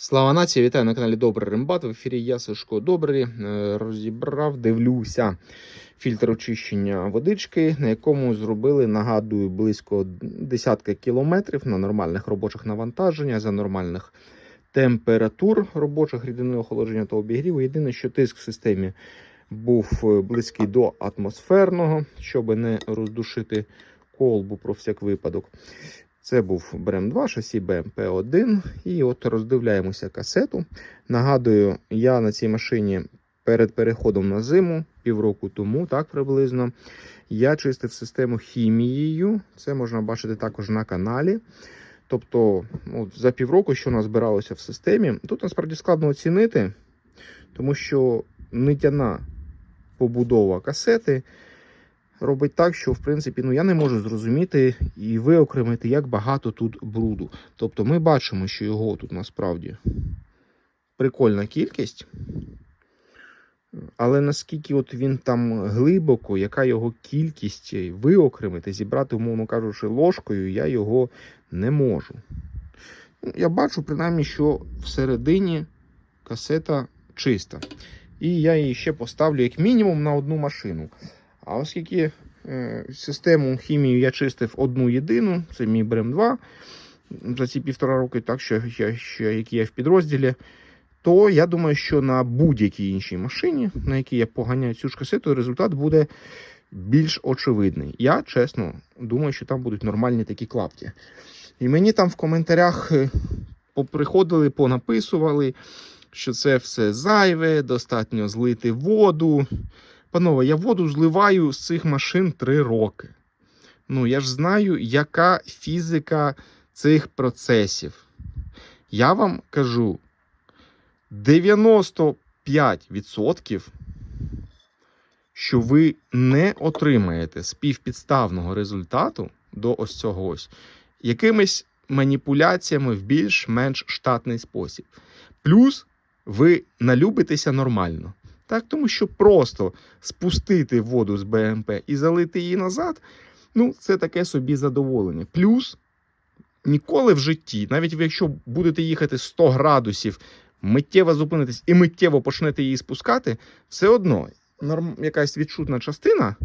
Слава нації, вітаю на каналі Добрий Рембат. В ефірі я Сашко Добрий. Е, Розібрав, дивлюся фільтр очищення водички, на якому зробили, нагадую, близько десятка кілометрів на нормальних робочих навантаження за нормальних температур робочих рідинного охолодження та обігріву. Єдине, що тиск в системі був е, близький до атмосферного, щоб не роздушити колбу про всяк випадок. Це був брем 2 шасі БМП-1. І от роздивляємося касету. Нагадую, я на цій машині перед переходом на зиму, півроку тому, так приблизно, я чистив систему хімією. Це можна бачити також на каналі. Тобто, от за півроку, що назбиралося в системі, тут насправді складно оцінити, тому що нитяна побудова касети робить так, що в принципі ну я не можу зрозуміти і виокремити, як багато тут бруду. Тобто ми бачимо, що його тут насправді прикольна кількість. Але наскільки от він там глибоко, яка його кількість виокремити, зібрати, умовно кажучи, ложкою, я його не можу. Ну, Я бачу, принаймні, що всередині касета чиста. І я її ще поставлю як мінімум на одну машину. А оскільки е, систему хімію я чистив одну єдину, це мій Брем 2 за ці півтора роки, так що я, що, які я в підрозділі, то я думаю, що на будь-якій іншій машині, на якій я поганяю цю ж касету, результат буде більш очевидний. Я чесно думаю, що там будуть нормальні такі клапки. І мені там в коментарях е, поприходили, понаписували, що це все зайве, достатньо злити воду. Панове, я воду зливаю з цих машин 3 роки. Ну, я ж знаю, яка фізика цих процесів. Я вам кажу: 95%, що ви не отримаєте співпідставного результату до ось цього ось якимись маніпуляціями в більш-менш штатний спосіб. Плюс ви налюбитеся нормально. Так, тому що просто спустити воду з БМП і залити її назад, ну, це таке собі задоволення. Плюс ніколи в житті, навіть якщо будете їхати 100 градусів, миттєво зупинитесь і миттєво почнете її спускати, все одно якась відчутна частина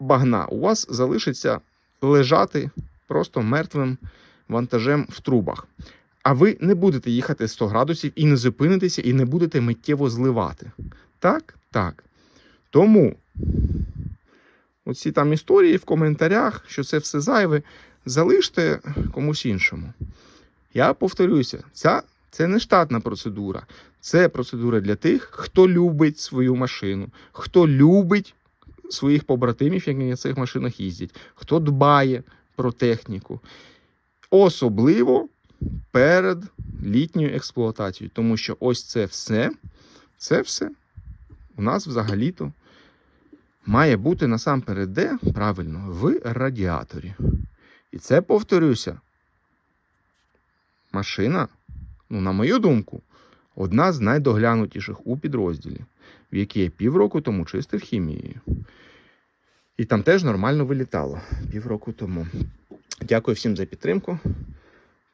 багна у вас залишиться лежати просто мертвим вантажем в трубах. А ви не будете їхати 100 градусів і не зупинитеся, і не будете миттєво зливати. Так? Так. Тому оці там історії в коментарях, що це все зайве, залиште комусь іншому. Я повторюся, ця це не штатна процедура. Це процедура для тих, хто любить свою машину, хто любить своїх побратимів, які на цих машинах їздять, хто дбає про техніку. Особливо перед літньою експлуатацією. Тому що ось це все, це все у нас взагалі-то має бути насамперед де правильно в радіаторі. І це, повторюся, машина, ну, на мою думку, одна з найдоглянутіших у підрозділі, в якій я півроку тому чистив хімією. І там теж нормально вилітало півроку тому. Дякую всім за підтримку.